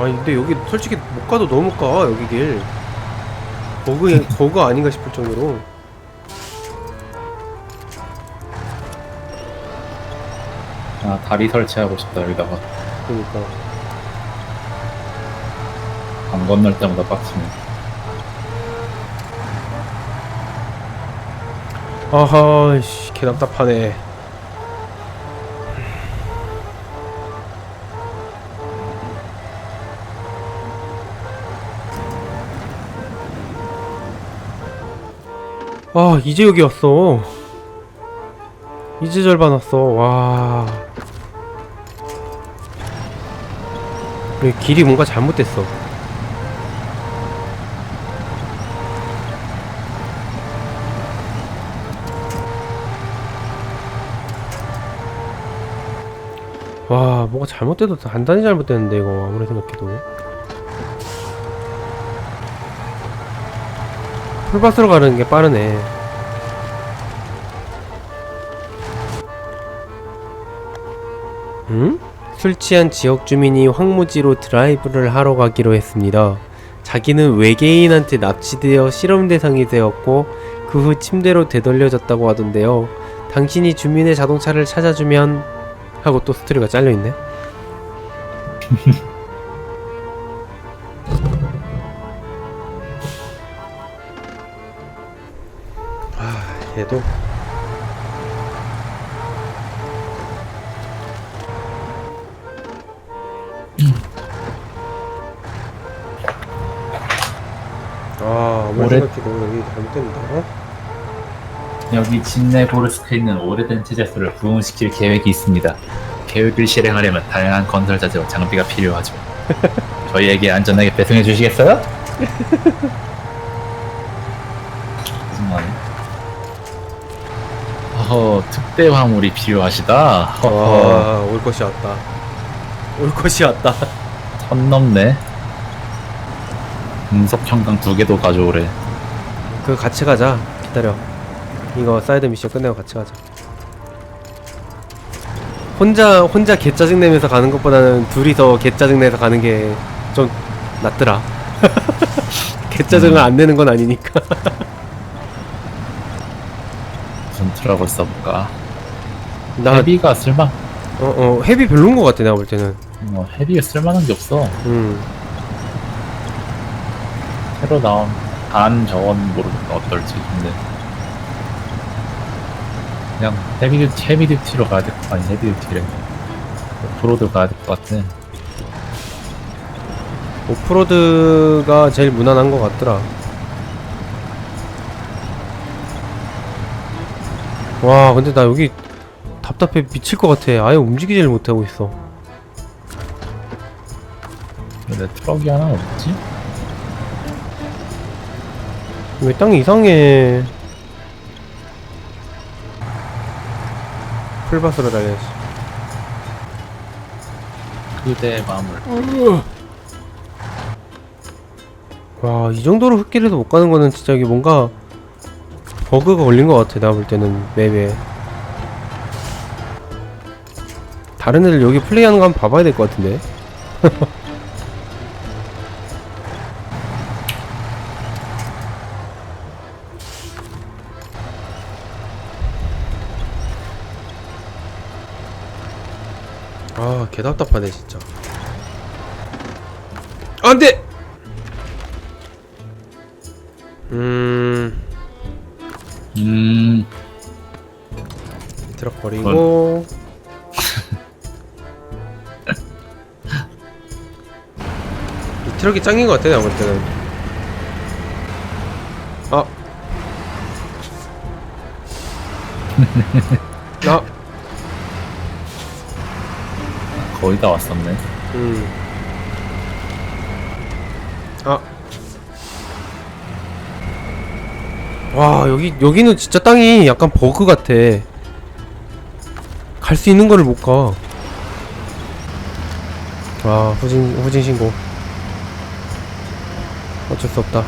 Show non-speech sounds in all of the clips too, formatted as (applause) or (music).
아니 근데 여기 솔직히 못 가도 너무 못가 여기 길. 버그 버그 아닌가 싶을 정도로. 아 다리 설치하고 싶다 여기다가. 그러니까. 강 건널 때마다 빡치네. 아하 씨 개답답하네 아 이제 여기 왔어. 이제 절반 왔어. 와. 여기 길이 뭔가 잘못됐어. 와 뭐가 잘못돼도 단단히 잘못됐는데 이거. 아무리 생각해도 풀밭으로 가는 게 빠르네 응? 술 취한 지역 주민이 황무지로 드라이브를 하러 가기로 했습니다. 자기는 외계인한테 납치되어 실험 대상이 되었고 그 후 침대로 되돌려졌다고 하던데요. 당신이 주민의 자동차를 찾아주면 하고 또 스토리가 잘려 있네. (laughs) 아, 아무리 올해- 생각해도 여기 어? 여기 진네보르스크에 있는 오래된 제재소를 부흥시킬 계획이 있습니다 계획을 실행하려면 다양한 건설 자재와 장비가 필요하죠 (laughs) 저희에게 안전하게 배송해 주시겠어요? (laughs) 무슨 말이야? 어허 특대 화물이 필요하시다 허허 아, 올 것이 왔다. 올 것이 왔다. 선 넘네 금속 형광 두 개도 가져오래 그 같이 가자. 기다려. 이거 사이드 미션 끝내고 같이 가자. 혼자 혼자 개 짜증 내면서 가는 것보다는 둘이서 개 짜증 내서 가는 게 좀 낫더라. (laughs) 개 짜증을 안 내는 건 아니니까. (laughs) 트러블 써볼까 나 헤비가 쓸만 어, 어, 헤비 별론 것 같아 내가 볼 때는. 어, 헤비가 쓸만한 게 없어 음. 새로 나온 반 저건 모르겠다 어떨지 근데 그냥 헤비 듀티 헤비 듀티로 가야 될거 아니 헤비 듀티래 오프로드 가야 될 것 같아 오프로드가 제일 무난한 것 같더라. 와, 근데 나 여기 답답해 미칠 것 같아. 아예 움직이질 못하고 있어. 근데 트럭이 하나 없지? 왜 땅이 이상해? 풀밭으로 달려야지. 그대 마음을 와, 이 정도로 흙길에서 못 가는 거는 진짜 이게 뭔가 버그가 걸린 것 같아. 내가 볼 때는 맵에. 다른 애들 여기 플레이하는 거 한번 봐봐야 될 것 같은데. (laughs) 아, 개 답답하네 진짜. 안 돼! 버리고. 이 (laughs) 트럭이 짱인 것 같아, 내가 볼 때는. 아. (laughs) 아, 거의 다 왔었네 음. 아. 와, 여기, 여기는 진짜 땅이 약간 버그 같아. 갈 수 있는 거를 못 가. 와, 후진, 후진 신고. 어쩔 수 없다.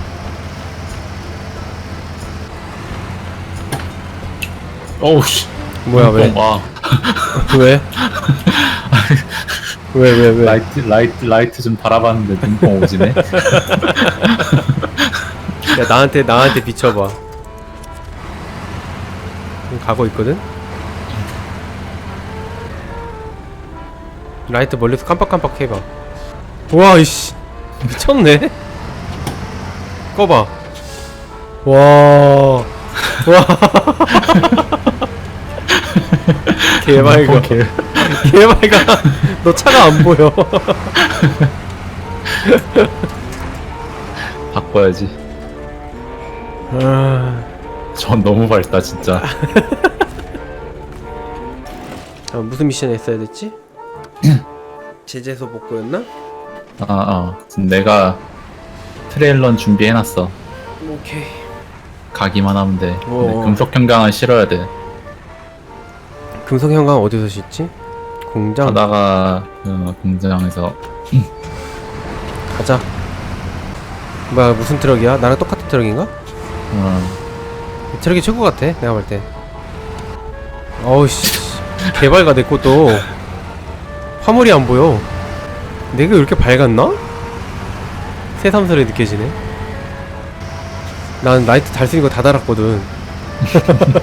어우 씨 뭐야, 왜? 와 (laughs) 왜? 왜 왜 왜? 라이트 라이트 라이트 좀 달아봤는데 눈뽕 오지네. 야 나한테 나한테 비춰봐. 지금 가고 있거든. 라이트 멀리서 깜빡깜빡 해봐. 와 이씨 미쳤네. 꺼봐. 와. 와. (laughs) 개맑아. 개- (laughs) 개맑아. 너 차가 안 보여. (laughs) 바꿔야지. 아. 전 너무 밝다 진짜. 아, 무슨 미션 했어야 됐지? 제재소 복구였나? 아, 아. 지금 내가 트레일런 준비해놨어. 오케이. 가기만 하면 돼. 근데 어. 금속 형광은 실어야 돼. 금속 현관 어디서 씻지? 공장 하다가 그 공장에서 (clears throat) 가자. 뭐야 무슨 트럭이야? 나랑 똑같은 트럭인가? 어, 이 트럭이 최고 같아. 내가 볼 때. 어우씨 개발가 내 것도 화물이 안 보여. 내가 왜 이렇게 밝았나? 새삼스레 느껴지네. 난 라이트 달수 있는 거 다 달았거든. (laughs)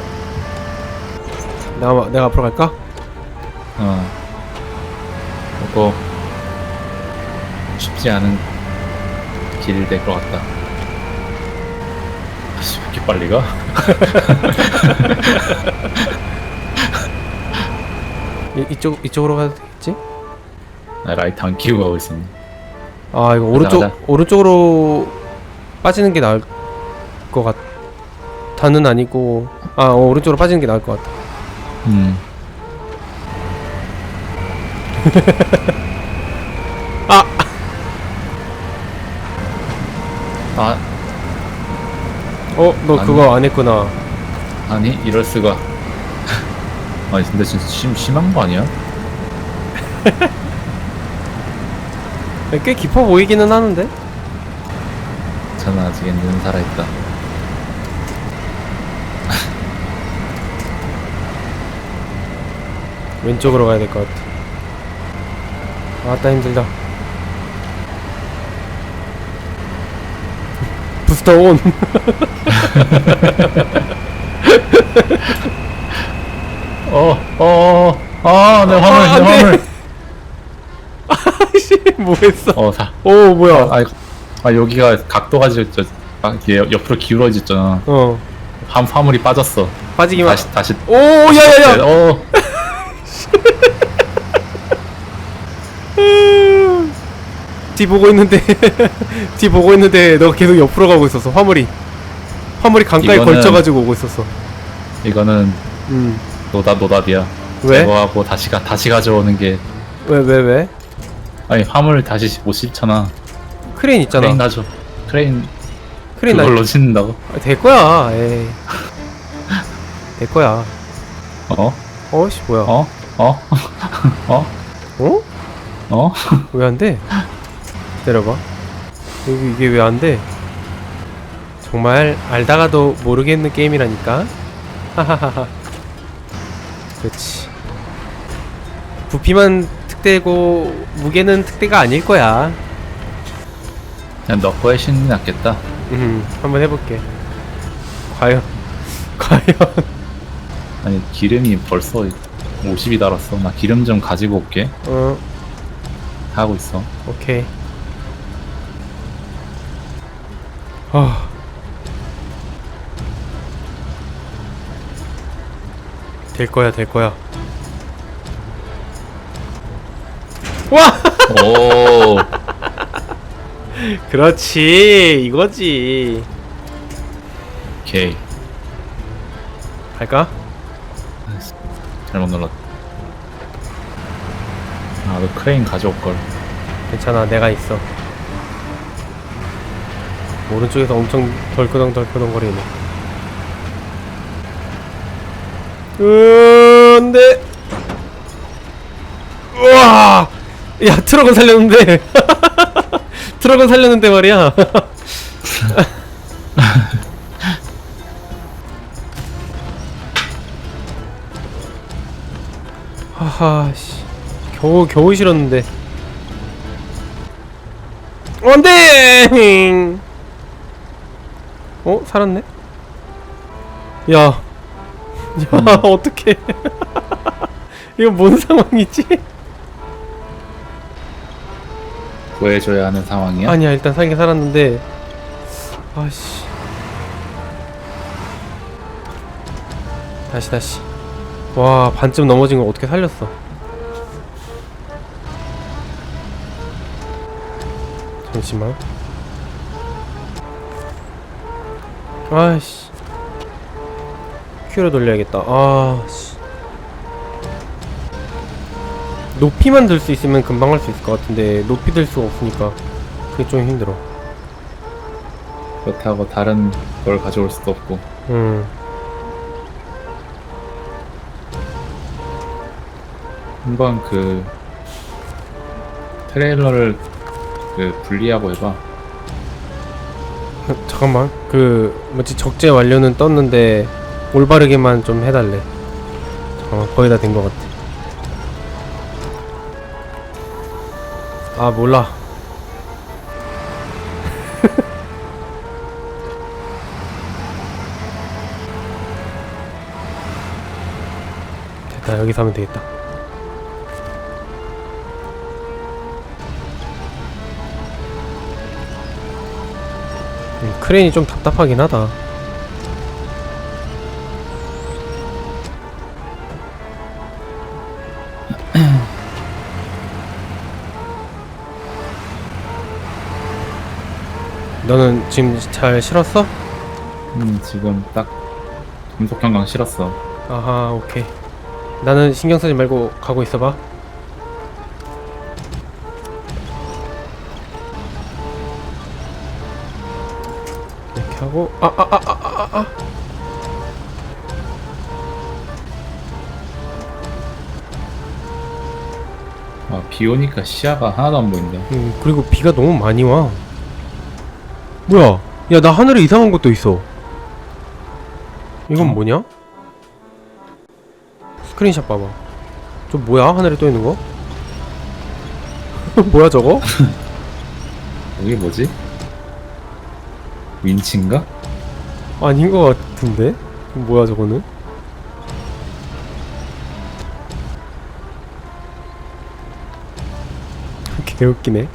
내가 내가 앞으로 갈까? 어. 그거 쉽지 않은 길이 될 것 같다. 아씨, 왜 이렇게 빨리 가? (laughs) 이, 이쪽 이쪽으로 가도 되겠지? 나 라이트 안 끼고 가고 있었네. 아 이거 오른쪽 가자. 오른쪽으로 빠지는 게 나을 것 같 다는 아니고 아 어, 오른쪽으로 빠지는 게 나을 것 같다. 음. (laughs) 아! 아, 어 너 아니. 그거 안 했구나. 아니, 이럴 수가. (laughs) 아니, 근데 진짜 심, 심한 거 아니야? (laughs) 꽤 깊어 보이기는 하는데. 저는 아직 엔진은 살아있다. (laughs) 왼쪽으로 가야 될 것 같아. 아따 힘들다. (laughs) 부스터 온. (laughs) 어, 어, 어, 아, 내 화물, 아, 내. 화물. (laughs) 아씨 뭐했어? 어, 다. 오 뭐야? 아, 아 여기가 각도가 저, 저, 아, 이게 옆으로 기울어졌잖아. 어 화, 화물이 빠졌어. 빠지기만. 다시, 다시. 오 야야야. 어, (laughs) 뒤 보고 있는데 (laughs) 뒤 보고 있는데 너가 계속 옆으로 가고 있었어 화물이 화물이 강가에 이거는- 걸쳐가지고 오고 있었어 이거는 음 노답 노답이야. 왜? 제거하고 다시 가 다시 가져오는 게 왜 왜 왜? 아니 화물 다시 못 싣잖아. 크레인 있잖아 크레인 가져. 크레인 크레인 나 그걸로 싣는다고? 아, 될 거야 에이 될 거야 어? 어씨 뭐야 어? 어? (laughs) 어? 어? 어? 왜 안 돼? 기다려봐 여기 이게 왜 안 돼? 정말 알다가도 모르겠는 게임이라니까 하하하하 그렇지 부피만 특대고 무게는 특대가 아닐 거야 그냥 너 거에 게 낫겠다. 음 한번 해볼게 과연 (laughs) 과연 아니 기름이 벌써 50이 달았어. 나 기름 좀 가지고 올게. 어 하고 있어. 오케이 아 될 거야 될 거야 와 오. 그렇지 이거지 오케이. 갈까? 잘못 눌렀다. 아, 너 크레인 가져올 걸. 괜찮아 내가 있어 오른쪽에서 엄청 덜커덩덜커덩 거리네 으 안돼 우와 야 트럭은 살렸는데. (laughs) 트럭은 살렸는데 말이야. (laughs) 하하 씨. 겨우 겨우 실었는데. 안돼! 어 살았네? 야. 야, (laughs) 어떡해. 이거 뭔 상황이지? 구해줘야 하는 상황이야? 아니야, 일단 살긴 살았는데. 아씨. 다시, 다시. 와, 반쯤 넘어진 거 어떻게 살렸어? 잠시만. 아이씨. 큐로 돌려야겠다. 아, 씨. 높이만 들 수 있으면 금방 할 수 있을 것 같은데 높이 들 수가 없으니까 그게 좀 힘들어. 그렇다고 다른 걸 가져올 수도 없고 음. 한번 그 트레일러를 그 분리하고 해봐 (laughs) 잠깐만. 그 뭐지 적재 완료는 떴는데 올바르게만 좀 해달래. 잠깐만 거의 다 된 것 같아. 아 몰라. (laughs) 됐다 여기서 하면 되겠다. 음, 크레인이 좀 답답하긴 하다. 너는 지금 잘 실었어? 음 지금 딱 금속 형광 실었어. 아하 오케이. 나는 신경 쓰지 말고 가고 있어봐. 이렇게 하고 아 아 아 아 아아. 아, 비 오니까 시야가 하나도 안 보인다. 음, 그리고 비가 너무 많이 와 뭐야 야 나 하늘에 이상한 것도 있어 이건 어? 뭐냐? 스크린샷 봐봐 저 뭐야 하늘에 떠 있는 거? (laughs) 뭐야 저거? (laughs) 이게 뭐지? 윈치인가? 아닌 것 같은데? 뭐야 저거는? (laughs) 개웃기네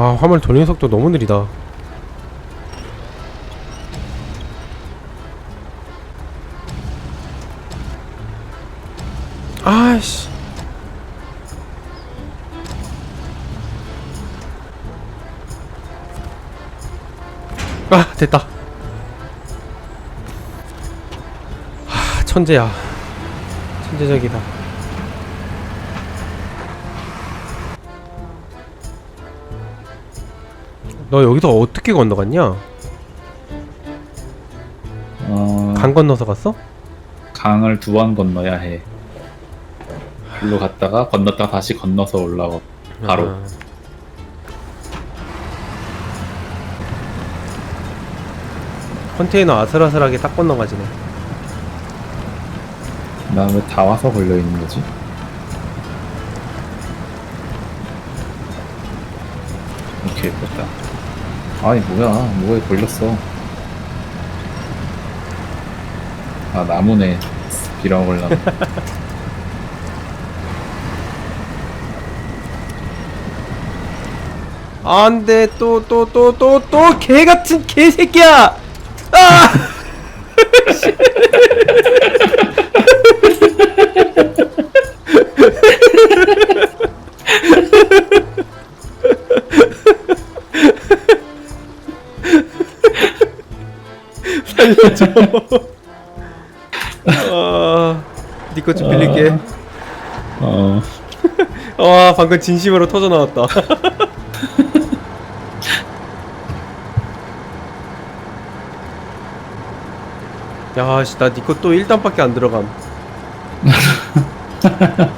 아 화물 돌리는 속도 너무 느리다. 아이씨. 아 됐다. 하 천재야. 천재적이다 너 여기서 어떻게 건너갔냐? 어... 강 건너서 갔어? 강을 두 번 건너야 해. 글로 갔다가 건넜다가 다시 건너서 올라와. 바로. 아. 컨테이너 아슬아슬하게 딱 건너가지네 나왜다 와서 걸려 있는 거지? 오케이 됐다. 아니 뭐야? 뭐에 걸렸어? 아 나무네. 비랑 걸나. 안돼 또 또 또 또 또 개같은 개새끼야 아 (laughs) 살려줘 아 니꺼 좀 빌릴게 어. (laughs) 와 방금 진심으로 터져 나왔다. (laughs) 야 씨 나 니꺼 또 1단밖에 안 들어감. (laughs)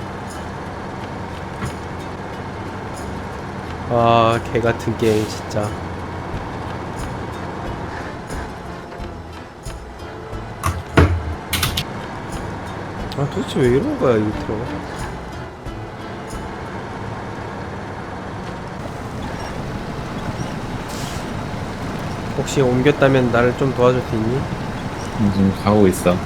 아 개 같은 게임 진짜. 아 도대체 왜 이런 거야 이 트럭 혹시 옮겼다면 나를 좀 도와줄 수 있니? 지금 가고 있어.